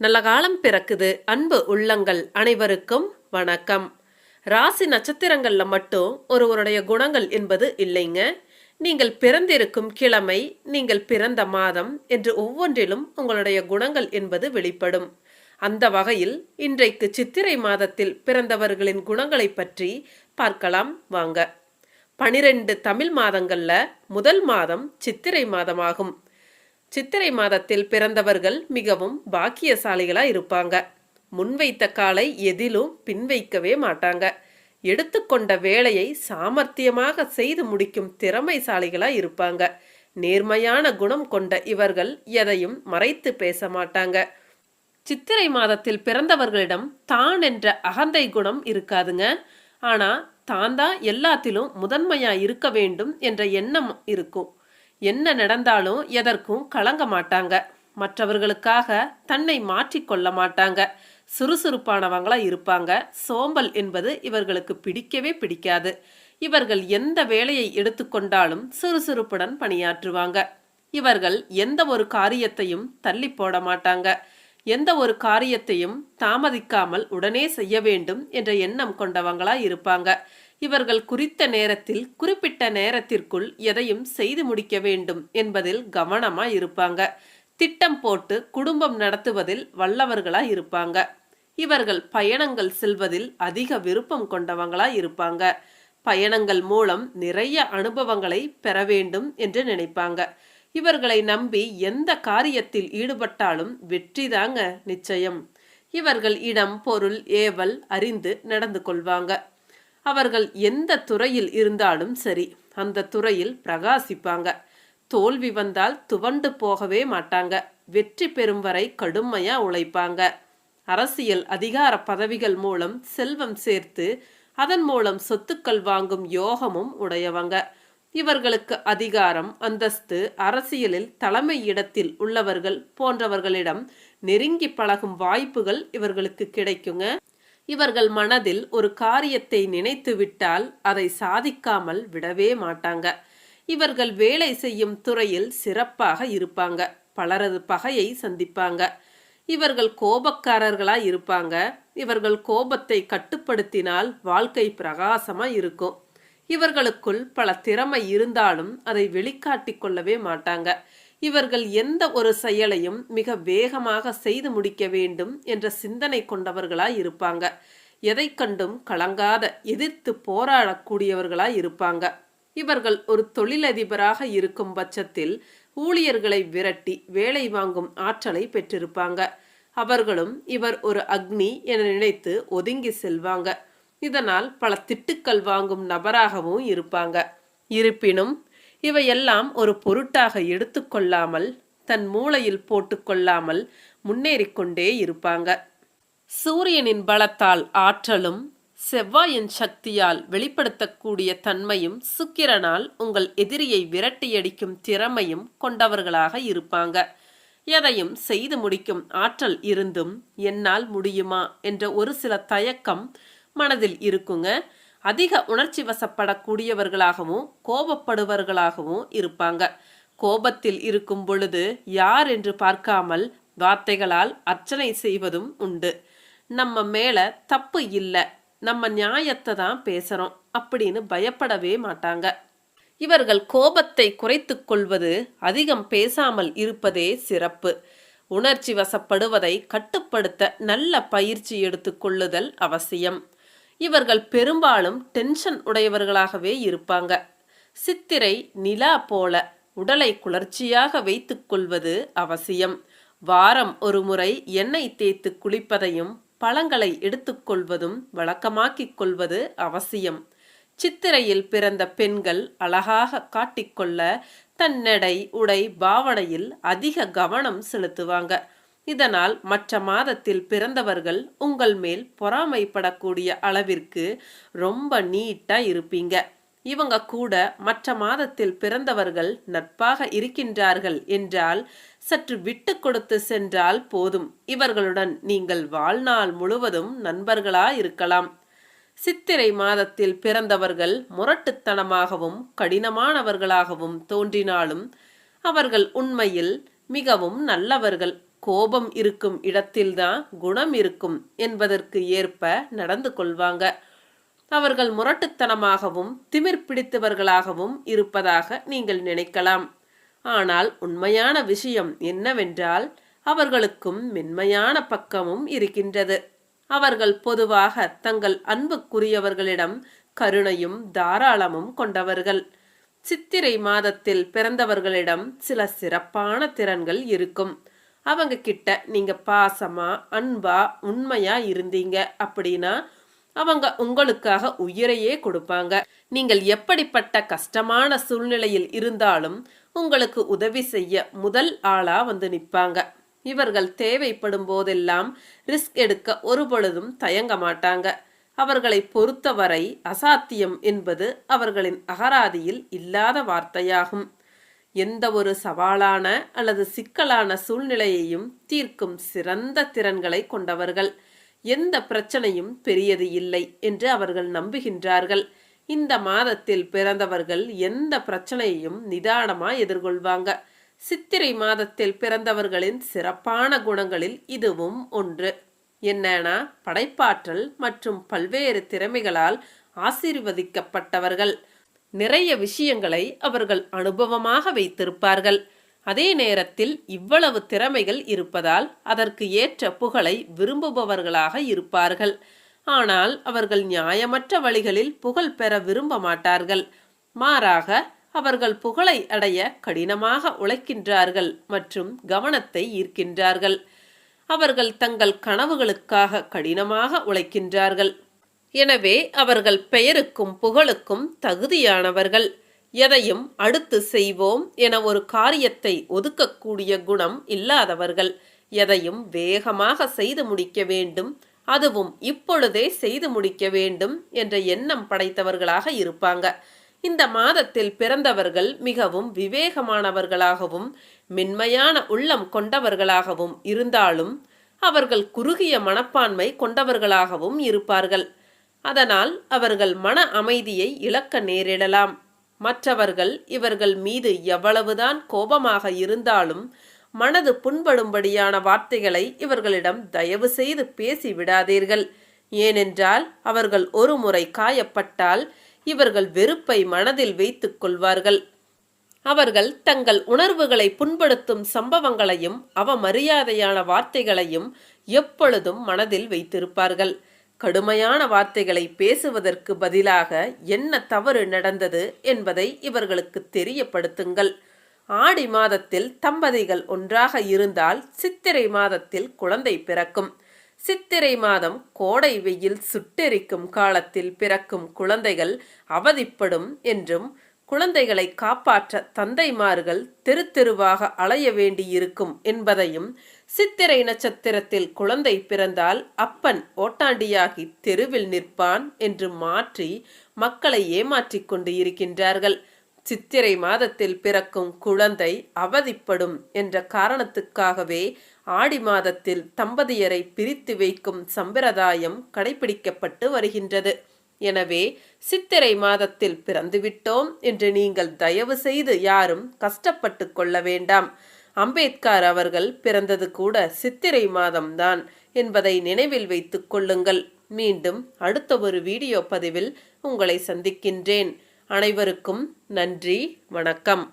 நல்ல காலம் பிறக்குது. அன்பு உள்ளங்கள் அனைவருக்கும் வணக்கம். ராசி நட்சத்திரங்கள்ல மட்டும் ஒருவருடைய குணங்கள் என்பது இல்லைங்க. நீங்கள் பிறந்திருக்கும் கிழமை நீங்கள் பிறந்த மாதம் என்று ஒவ்வொன்றிலும் உங்களுடைய குணங்கள் என்பது வெளிப்படும். அந்த வகையில் இன்றைக்கு சித்திரை மாதத்தில் பிறந்தவர்களின் குணங்களை பற்றி பார்க்கலாம். வாங்க. பனிரெண்டு தமிழ் மாதங்கள்ல முதல் மாதம் சித்திரை மாதமாகும். சித்திரை மாதத்தில் பிறந்தவர்கள் மிகவும் பாக்கியசாலிகளாக இருப்பாங்க. முன்வைத்த காலை எதிலும் பின்வைக்கவே மாட்டாங்க. எடுத்துக்கொண்ட வேலையை சாமர்த்தியமாக செய்து முடிக்கும் திறமைசாலிகளாக இருப்பாங்க. நேர்மையான குணம் கொண்ட இவர்கள் எதையும் மறைத்து பேச மாட்டாங்க. சித்திரை மாதத்தில் பிறந்தவர்களிடம் தான் என்ற அகந்தை குணம் இருக்காதுங்க. ஆனா தான் தான் எல்லாத்திலும் முதன்மையா இருக்க வேண்டும் என்ற எண்ணம் இருக்கும். என்ன நடந்தாலும் எதற்கும் கலங்க மாட்டாங்க. மற்றவர்களுக்காக தன்னை மாற்றிக்கொள்ள மாட்டாங்க. சுறுசுறுப்பானவங்களா இருப்பாங்க. சோம்பல் என்பது இவர்களுக்கு பிடிக்கவே பிடிக்காது. இவர்கள் எந்த வேலையை எடுத்துக்கொண்டாலும் சுறுசுறுப்புடன் பணியாற்றுவாங்க. இவர்கள் எந்த ஒரு காரியத்தையும் தள்ளி போட மாட்டாங்க. எந்த ஒரு காரியத்தையும் தாமதிக்காமல் உடனே செய்ய வேண்டும் என்ற எண்ணம் கொண்டவங்களா இருப்பாங்க. இவர்கள் குறித்த நேரத்தில் குறிப்பிட்ட நேரத்திற்குள் எதையும் செய்து முடிக்க வேண்டும் என்பதில் கவனமாக இருப்பாங்க. திட்டம் போட்டு குடும்பம் நடத்துவதில் வல்லவர்களாக இருப்பாங்க. இவர்கள் பயணங்கள் செல்வதில் அதிக விருப்பம் கொண்டவங்களா இருப்பாங்க. பயணங்கள் மூலம் நிறைய அனுபவங்களை பெற வேண்டும் என்று நினைப்பாங்க. இவர்களை நம்பி எந்த காரியத்தில் ஈடுபட்டாலும் வெற்றிதாங்க நிச்சயம். இவர்கள் இடம் பொருள் ஏவல் அறிந்து நடந்து கொள்வாங்க. அவர்கள் எந்த துறையில் இருந்தாலும் சரி அந்த துறையில் பிரகாசிப்பாங்க. தோல்வி வந்தால் துவண்டு போகவே மாட்டாங்க. வெற்றி பெறும் வரை கடுமையா உழைப்பாங்க. அரசியல் அதிகார பதவிகள் மூலம் செல்வம் சேர்த்து அதன் மூலம் சொத்துக்கள் வாங்கும் யோகமும் உடையவங்க. இவர்களுக்கு அதிகாரம் அந்தஸ்து அரசியலில் தலைமை இடத்தில் உள்ளவர்கள் போன்றவர்களிடம் நெருங்கி பழகும் வாய்ப்புகள் இவர்களுக்கு கிடைக்குங்க. இவர்கள் மனதில் ஒரு காரியத்தை நினைத்து விட்டால் அதை சாதிக்காமல் விடவே மாட்டாங்க. இவர்கள் வேலை செய்யும் துறையில் சிறப்பாக இருப்பாங்க. பலரது பகையை சந்திப்பாங்க. இவர்கள் கோபக்காரர்களா இருப்பாங்க. இவர்கள் கோபத்தை கட்டுப்படுத்தினால் வாழ்க்கை பிரகாசமா இருக்கும். இவர்களுக்குள் பல திறமை இருந்தாலும் அதை வெளிக்காட்டிக் கொள்ளவே மாட்டாங்க. இவர்கள் எந்த ஒரு செயலையும் மிக வேகமாக செய்து முடிக்க வேண்டும் என்ற சிந்தனை கொண்டவர்களாய் இருப்பாங்க. எதை கண்டும் கலங்காத எதிர்த்து போராடக்கூடியவர்களாய் இருப்பாங்க. இவர்கள் ஒரு தொழிலதிபராக இருக்கும் பட்சத்தில் ஊழியர்களை விரட்டி வேலை வாங்கும் ஆற்றலை பெற்றிருப்பாங்க. அவர்களும் இவர் ஒரு அக்னி என நினைத்து ஒதுங்கி செல்வாங்க. இதனால் பல திட்டுக்கள் வாங்கும் நபராகவும் இருப்பாங்க. இருப்பினும் இவையெல்லாம் ஒரு பொருட்டாக எடுத்துக்கொள்ளாமல் தன் மூளையில் போட்டுக்கொள்ளாமல் முன்னேறிக்கொண்டே இருப்பாங்க. சூரியனின் பலத்தால் ஆற்றலும் செவ்வாயின் சக்தியால் வெளிப்படுத்தக்கூடிய தன்மையும் சுக்கிரனால் உங்கள் எதிரியை விரட்டியடிக்கும் திறமையும் கொண்டவர்களாக இருப்பாங்க. எதையும் செய்து முடிக்கும் ஆற்றல் இருந்தும் என்னால் முடியுமா? என்ற ஒரு சில தயக்கம் மனதில் இருக்குங்க. அதிக உணர்ச்சி வசப்படக்கூடியவர்களாகவும் கோபப்படுவர்களாகவும் இருப்பாங்க. கோபத்தில் இருக்கும் பொழுது யார் என்று பார்க்காமல் வார்த்தைகளால் அர்ச்சனை செய்வதும் உண்டு. நம்ம மேல தப்பு இல்லை நம்ம நியாயத்தை தான் பேசுறோம் அப்படின்னு பயப்படவே மாட்டாங்க. இவர்கள் கோபத்தை குறைத்து கொள்வது அதிகம் பேசாமல் இருப்பதே சிறப்பு. உணர்ச்சி வசப்படுவதை கட்டுப்படுத்த நல்ல பயிற்சி எடுத்துக்கொள்ளுதல் அவசியம். இவர்கள் பெரும்பாலும் டென்ஷன் உடையவர்களாகவே இருப்பாங்க. சித்திரை நிலா போல உடலை குளர்ச்சியாக வைத்துக்கொள்வது அவசியம். வாரம் ஒரு முறை எண்ணெய் தேய்த்து குளிப்பதையும் பழங்களை எடுத்துக்கொள்வதும் வழக்கமாக்கிக் கொள்வது அவசியம். சித்திரையில் பிறந்த பெண்கள் அழகாக காட்டிக்கொள்ள தன் நடை உடை பாவனையில் அதிக கவனம் செலுத்துவாங்க. இதனால் மற்ற மாதத்தில் பிறந்தவர்கள் உங்கள் மேல் பொறாமைப்படக்கூடிய அளவிற்கு ரொம்ப நீட்டா இருப்பீங்க. இவங்க கூட மற்ற மாதத்தில் பிறந்தவர்கள் நட்பாக இருக்கின்றார்கள் என்றால் சற்று விட்டு கொடுத்து சென்றால் போதும். இவர்களுடன் நீங்கள் வாழ்நாள் முழுவதும் நண்பர்களா இருக்கலாம். சித்திரை மாதத்தில் பிறந்தவர்கள் முரட்டுத்தனமாகவும் கடினமானவர்களாகவும் தோன்றினாலும் அவர்கள் உண்மையில் மிகவும் நல்லவர்கள். கோபம் இருக்கும் இடத்தில்தான் குணம் இருக்கும் என்பதற்கு ஏற்ப நடந்து கொள்வாங்க. அவர்கள் முரட்டுத்தனமாகவும் திமிர் பிடித்தவர்களாகவும் இருப்பதாக நீங்கள் நினைக்கலாம். ஆனால் உண்மையான விஷயம் என்னவென்றால் அவர்களுக்கும் மென்மையான பக்கமும் இருக்கின்றது. அவர்கள் பொதுவாக தங்கள் அன்புக்குரியவர்களிடம் கருணையும் தாராளமும் கொண்டவர்கள். சித்திரை மாதத்தில் பிறந்தவர்களிடம் சில சிறப்பான திறன்கள் இருக்கும். அவங்க கிட்ட நீங்க பாசமா அன்பா உண்மையா இருந்தீங்க அப்படின்னா அவங்க உங்களுக்காக உயிரையே கொடுப்பாங்க. நீங்கள் எப்படிப்பட்ட கஷ்டமான சூழ்நிலையில் இருந்தாலும் உங்களுக்கு உதவி செய்ய முதல் ஆளா வந்து நிற்பாங்க. இவர்கள் தேவைப்படும் போதெல்லாம் ரிஸ்க் எடுக்க ஒரு பொழுதும் தயங்க மாட்டாங்க. அவர்களை பொறுத்தவரை அசாத்தியம் என்பது அவர்களின் அகராதியில் இல்லாத வார்த்தையாகும். எந்த ஒரு சவாலான அல்லது சிக்கலான சூழ்நிலையையும் தீர்க்கும் சிறந்த திறன்களை கொண்டவர்கள். எந்த பிரச்சனையும் பெரியது இல்லை என்று அவர்கள் நம்புகின்றார்கள். இந்த மாதத்தில் பிறந்தவர்கள் எந்த பிரச்சனையையும் நிதானமா எதிர்கொள்வாங்க. சித்திரை மாதத்தில் பிறந்தவர்களின் சிறப்பான குணங்களில் இதுவும் ஒன்று. என்னன்னா படைப்பாற்றல் மற்றும் பல்வேறு திறமைகளால் ஆசீர்வதிக்கப்பட்டவர்கள். நிறைய விஷயங்களை அவர்கள் அனுபவமாக வைத்திருப்பார்கள். அதே நேரத்தில் இவ்வளவு திறமைகள் இருப்பதால் அதற்கு ஏற்ற புகழை விரும்புபவர்களாக இருப்பார்கள். ஆனால் அவர்கள் நியாயமற்ற வழிகளில் புகழ் பெற விரும்ப மாட்டார்கள். மாறாக அவர்கள் புகழை அடைய கடினமாக உழைக்கின்றார்கள் மற்றும் கவனத்தை ஈர்க்கின்றார்கள். அவர்கள் தங்கள் கனவுகளுக்காக கடினமாக உழைக்கின்றார்கள். எனவே அவர்கள் பெயருக்கும் புகழுக்கும் தகுதியானவர்கள். எதையும் அடுத்து செய்வோம் என ஒரு காரியத்தை ஒதுக்கக்கூடிய குணம் இல்லாதவர்கள். எதையும் வேகமாக செய்து முடிக்க வேண்டும். அதுவும் இப்பொழுதே செய்து முடிக்க வேண்டும் என்ற எண்ணம் படைத்தவர்களாக இருப்பாங்க. இந்த மாதத்தில் பிறந்தவர்கள் மிகவும் விவேகமானவர்களாகவும் மென்மையான உள்ளம் கொண்டவர்களாகவும் இருந்தாலும் அவர்கள் குறுகிய மனப்பான்மை கொண்டவர்களாகவும் இருப்பார்கள். அதனால் அவர்கள் மன அமைதியை இழக்க நேரிடலாம். மற்றவர்கள் இவர்கள் மீது எவ்வளவுதான் கோபமாக இருந்தாலும் மனது புண்படும்படியான வார்த்தைகளை இவர்களிடம் தயவு செய்து பேசி விடாதீர்கள். ஏனென்றால் அவர்கள் ஒரு முறை காயப்பட்டால் இவர்கள் வெறுப்பை மனதில் வைத்துக் கொள்வார்கள். அவர்கள் தங்கள் உணர்வுகளை புண்படுத்தும் சம்பவங்களையும் அவமரியாதையான வார்த்தைகளையும் எப்பொழுதும் மனதில் வைத்திருப்பார்கள். கடுமையான வார்த்தைகளை பேசுவதற்கு பதிலாக என்ன தவறு நடந்தது என்பதை இவர்களுக்கு தெரியப்படுத்துங்கள். ஆடி மாதத்தில் தம்பதிகள் ஒன்றாக இருந்தால் சித்திரை மாதத்தில் குழந்தை பிறக்கும். சித்திரை மாதம் கோடை வெயில் சுட்டெரிக்கும் காலத்தில் பிறக்கும் குழந்தைகள் அவதிப்படும் என்றும் குழந்தைகளை காப்பாற்ற தந்தைமார்கள் தெரு தெருவாக அலைய வேண்டியிருக்கும் என்பதையும் சித்திரை நட்சத்திரத்தில் குழந்தை பிறந்தால் அப்பன் ஓட்டாண்டியாகி தெருவில் நிற்பான் என்று மாற்றி மக்களை ஏமாற்றிக் கொண்டு இருக்கின்றார்கள். சித்திரை மாதத்தில் பிறக்கும் குழந்தை அவதிப்படும் என்ற காரணத்துக்காகவே ஆடி மாதத்தில் தம்பதியரை பிரித்து வைக்கும் சம்பிரதாயம் கடைபிடிக்கப்பட்டு வருகின்றது. எனவே சித்திரை மாதத்தில் பிறந்துவிட்டோம் என்று நீங்கள் தயவு செய்து யாரும் கஷ்டப்பட்டு கொள்ள வேண்டாம். அம்பேத்கர் அவர்கள் பிறந்தது கூட சித்திரை மாதம்தான் என்பதை நினைவில் வைத்துக் கொள்ளுங்கள். மீண்டும் அடுத்த ஒரு வீடியோ பதிவில் உங்களை சந்திக்கின்றேன். அனைவருக்கும் நன்றி வணக்கம்.